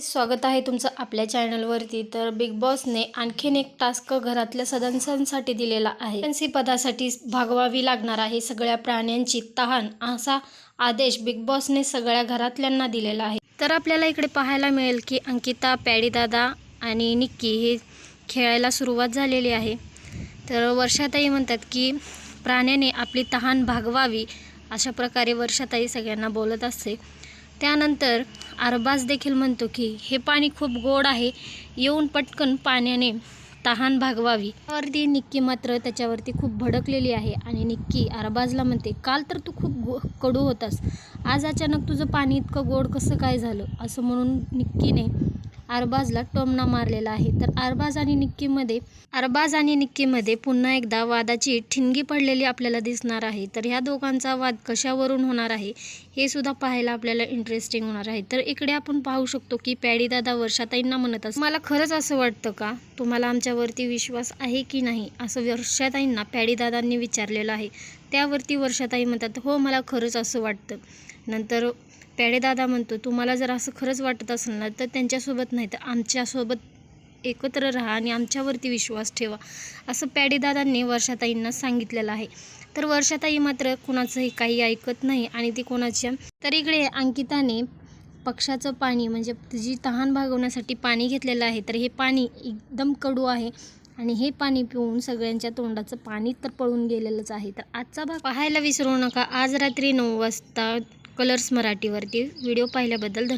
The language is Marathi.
स्वागत आहे तुमचं आपल्या चॅनलवरती. तर बिग बॉसने आणखीन एक टास्क घरातल्या सदस्यांसाठी दिलेला आहे. एजन्सी पदासाठी भागवावी लागणार आहे सगळ्या प्राण्यांची तहान असा आदेश बिग बॉसने सगळ्या घरातल्यांना दिलेला आहे. तर आपल्याला इकडे पाहायला मिळेल की अंकिता पॅडीदादा आणि निक्की हे खेळायला सुरुवात झालेली आहे. तर वर्षाताई म्हणतात की प्राण्याने आपली तहान भागवावी अशा प्रकारे वर्षाताई सगळ्यांना बोलत असते. त्यानंतर अरबाज देखील म्हणतो की हे पाणी खूप गोड आहे. येऊन पटकन पाण्याने तहान भागवावी. त्यावरती निक्की मात्र त्याच्यावरती खूप भडकलेली आहे आणि निक्की अरबाजला म्हणते काल तर तू खूप गो कडू होतास. आज अचानक तुझं पाणी इतकं गोड कसं काय झालं? असं म्हणून निक्कीने अरबाजला टोमणा मारलेला आहे. तर अरबाज आणि निक्कीमध्ये अरबाज आणि निक्कीमध्ये पुन्हा एकदा वादाची ठिणगी पडलेली आपल्याला दिसणार आहे. तर ह्या दोघांचा वाद कशावरून होणार आहे हे सुद्धा पाहायला आपल्याला इंटरेस्टिंग होणार आहे. तर इकडे आपण पाहू शकतो की पॅडीदादा वर्षाताईंना म्हणत असं मला खरंच असं वाटतं का? तुम्हाला आमच्यावरती विश्वास आहे की नाही? असं वर्षाताईंना पॅडीदादांनी विचारलेलं आहे. त्यावरती वर्षाताई म्हणतात हो मला खरंच असं वाटतं. नंतर पॅडेदादा म्हणतो तुम्हाला जर असं खरंच वाटत असेल ना तर त्यांच्यासोबत नाही तर आमच्यासोबत एकत्र राहा आणि आमच्यावरती विश्वास ठेवा. असं पॅडेदादांनी वर्षाताईंना सांगितलेलं आहे. तर वर्षाताई मात्र कुणाचंही काही ऐकत नाही आणि ती कोणाच्या तर इकडे अंकिताने पक्षाचं पाणी म्हणजे तिची तहान भागवण्यासाठी पाणी घेतलेलं आहे तर हे पाणी एकदम कडू आहे. आणि हे पाणी पिऊन सगळ्यांच्या तोंडाचं पाणी तर पळून गेलेलंच आहे. तर आजचा भाग पाहायला विसरू नका. आज रात्री नऊ वाजता कलर्स मराठीवरती. व्हिडिओ पाहिल्याबद्दल धन्यवाद.